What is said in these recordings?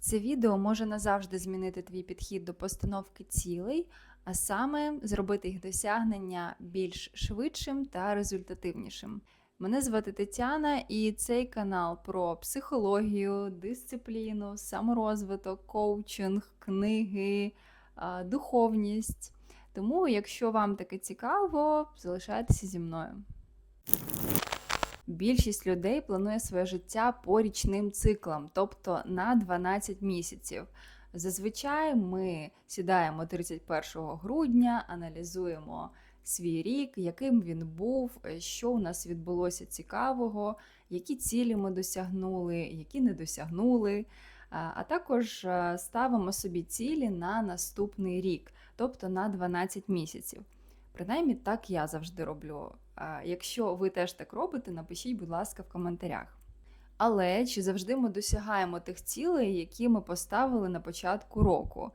Це відео може назавжди змінити твій підхід до постановки цілей, а саме зробити їх досягнення більш швидшим та результативнішим. Мене звати Тетяна, і цей канал про психологію, дисципліну, саморозвиток, коучинг, книги, духовність. Тому, якщо вам таке цікаво, залишайтеся зі мною. Більшість людей планує своє життя по річним циклам, тобто на 12 місяців. Зазвичай ми сідаємо 31 грудня, аналізуємо свій рік, яким він був, що у нас відбулося цікавого, які цілі ми досягнули, які не досягнули. А також е, ставимо собі цілі на наступний рік, тобто на 12 місяців. Принаймні, так я завжди роблю. Якщо ви теж так робите, напишіть, будь ласка, в коментарях. Але чи завжди ми досягаємо тих цілей, які ми поставили на початку року?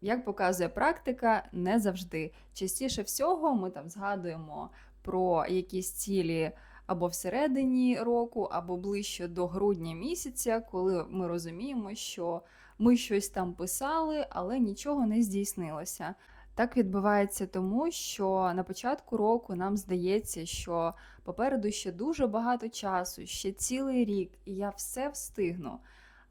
Як показує практика, не завжди. Частіше всього ми там згадуємо про якісь цілі або всередині року, або ближче до грудня місяця, коли ми розуміємо, що ми щось там писали, але нічого не здійснилося. Так відбувається тому, що на початку року нам здається, що попереду ще дуже багато часу, ще цілий рік, і я все встигну.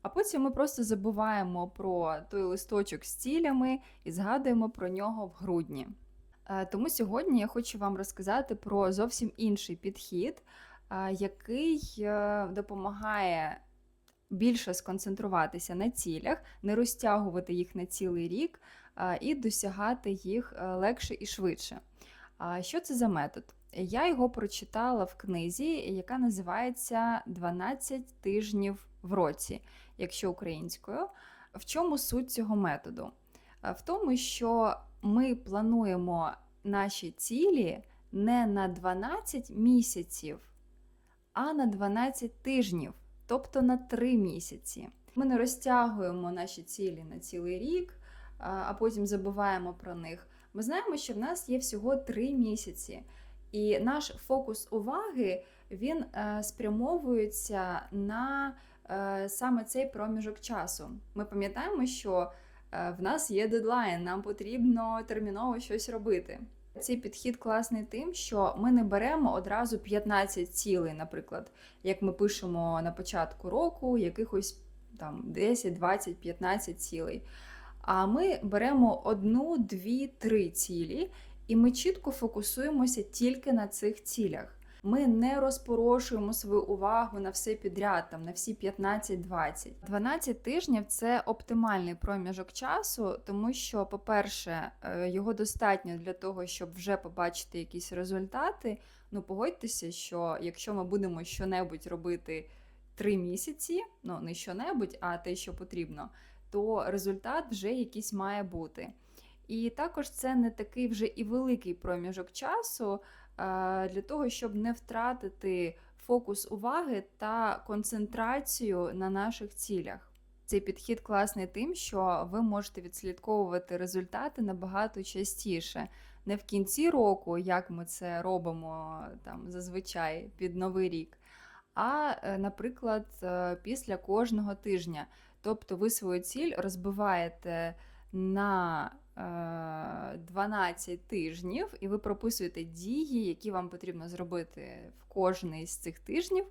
А потім ми просто забуваємо про той листочок з цілями і згадуємо про нього в грудні. Е, Тому сьогодні я хочу вам розказати про зовсім інший підхід, е, який е, допомагає більше сконцентруватися на цілях, не розтягувати їх на цілий рік і досягати їх е, легше і швидше. Що це за метод? Я його прочитала в книзі, яка називається «12 тижнів в році, якщо українською. В чому суть цього методу? В тому, що ми плануємо наші цілі не на 12 місяців, а на 12 тижнів, тобто на 3 місяці. Ми не розтягуємо наші цілі на цілий рік, а потім забуваємо про них. Ми знаємо, що в нас є всього 3 місяці, і наш фокус уваги він е, спрямовується на е, саме цей проміжок часу. Ми пам'ятаємо, що е, в нас є дедлайн, нам потрібно терміново щось робити. Цей підхід класний тим, що ми не беремо одразу 15 цілей, наприклад, як ми пишемо на початку року, якихось там 10, 20, 15 цілей. А ми беремо одну, дві, три цілі, і ми чітко фокусуємося тільки на цих цілях. Ми не розпорошуємо свою увагу на все підряд, там на всі 15-20. 12 тижнів це оптимальний проміжок часу, тому що, по-перше, е, його достатньо для того, щоб вже побачити якісь результати. Ну, погодьтеся, що якщо ми будемо щонебудь робити 3 місяці, ну не щонебудь, а те, що потрібно, то результат вже якийсь має бути. І також це не такий вже і великий проміжок часу для того, щоб не втратити фокус уваги та концентрацію на наших цілях. Цей підхід класний тим, що ви можете відслідковувати результати набагато частіше. Не в кінці року, як ми це робимо там зазвичай під новий рік, а, е, наприклад, е, після кожного тижня. Тобто ви свою ціль розбиваєте на е, 12 тижнів, і ви прописуєте дії, які вам потрібно зробити в кожний з цих тижнів.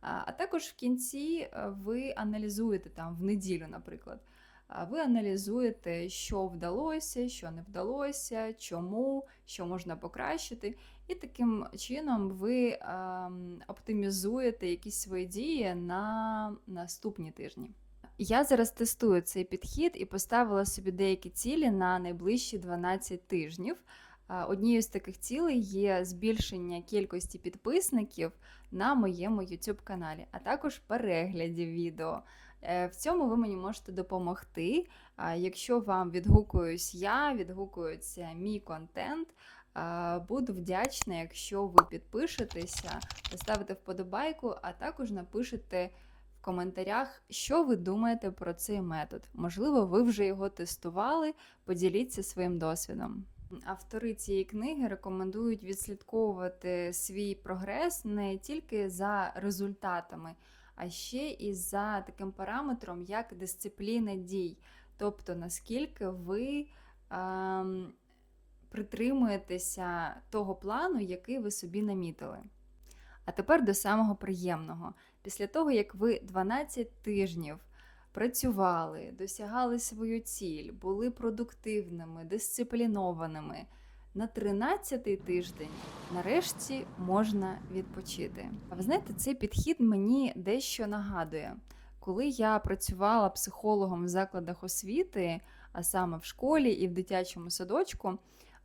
А а також в кінці е, ви аналізуєте там в неділю, наприклад. Ви аналізуєте, що вдалося, що не вдалося, чому, що можна покращити. І таким чином ви ем, оптимізуєте якісь свої дії на наступні тижні. Я зараз тестую цей підхід і поставила собі деякі цілі на найближчі 12 тижнів. Однією з таких цілей є збільшення кількості підписників на моєму YouTube каналі, а також переглядів відео. Е, В цьому ви мені можете допомогти. Якщо вам відгукуюсь я, відгукується мій контент. Буду вдячна, якщо ви підпишетеся, поставите вподобайку, а також напишете коментарях, що ви думаєте про цей метод. Можливо, ви вже його тестували, поділіться своїм досвідом. Автори цієї книги рекомендують відслідковувати свій прогрес не тільки за результатами, а ще і за таким параметром, як дисципліна дій. Тобто, наскільки ви ем, притримуєтеся того плану, який ви собі намітили. А тепер до самого приємного. Після того, як ви 12 тижнів працювали, досягали свою ціль, були продуктивними, дисциплінованими, на 13-й тиждень нарешті можна відпочити. А ви знаєте, цей підхід мені дещо нагадує. Коли я працювала психологом в закладах освіти, а саме в школі і в дитячому садочку,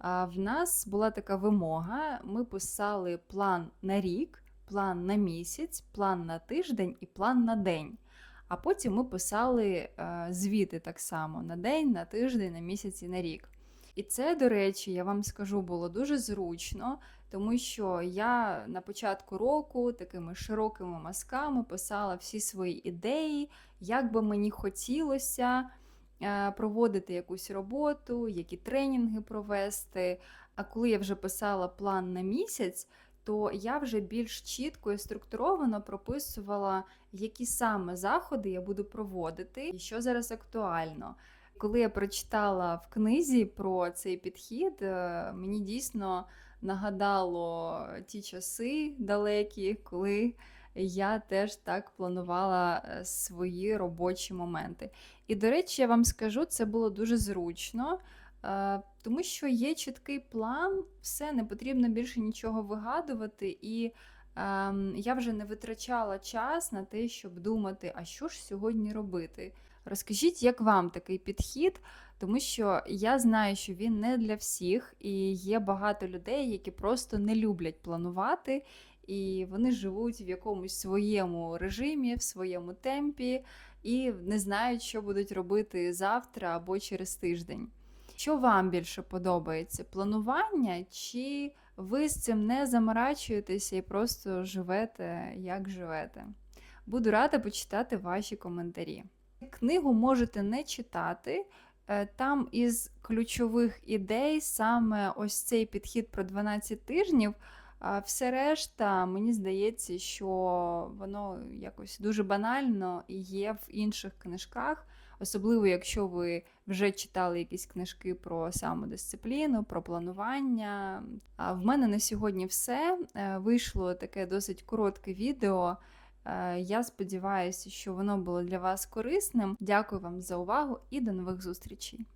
в нас була така вимога: ми писали план на рік, план на місяць, план на тиждень і план на день. А потім ми писали е, звіти так само на день, на тиждень, на місяць і на рік. І це, до речі, я вам скажу, було дуже зручно, тому що я на початку року такими широкими мазками писала всі свої ідеї, як би мені хотілося е, проводити якусь роботу, які тренінги провести. А коли я вже писала план на місяць, то я вже більш чітко і структуровано прописувала, які саме заходи я буду проводити і що зараз актуально. Коли я прочитала в книзі про цей підхід, е, мені дійсно нагадало ті часи далекі, коли я теж так планувала е, свої робочі моменти. І, до речі, я вам скажу, це було дуже зручно, е, тому що є чіткий план, все, не потрібно більше нічого вигадувати. І ем, я вже не витрачала час на те, щоб думати, а що ж сьогодні робити. Розкажіть, як вам такий підхід, тому що я знаю, що він не для всіх, і є багато людей, які просто не люблять планувати, і вони живуть в якомусь своєму режимі, в своєму темпі, і не знають, що будуть робити завтра або через тиждень. Що вам більше подобається? Планування, чи ви з цим не заморачуєтеся і просто живете, як живете? Буду рада почитати ваші коментарі. Книгу можете не читати. Е, Там із ключових ідей саме ось цей підхід про 12 тижнів. А все решта, мені здається, що воно якось дуже банально і є в інших книжках, особливо якщо ви вже читали якісь книжки про самодисципліну, про планування. А в мене на сьогодні все. Е, Вийшло таке досить коротке відео. Е, Я сподіваюся, що воно було для вас корисним. Дякую вам за увагу і до нових зустрічей!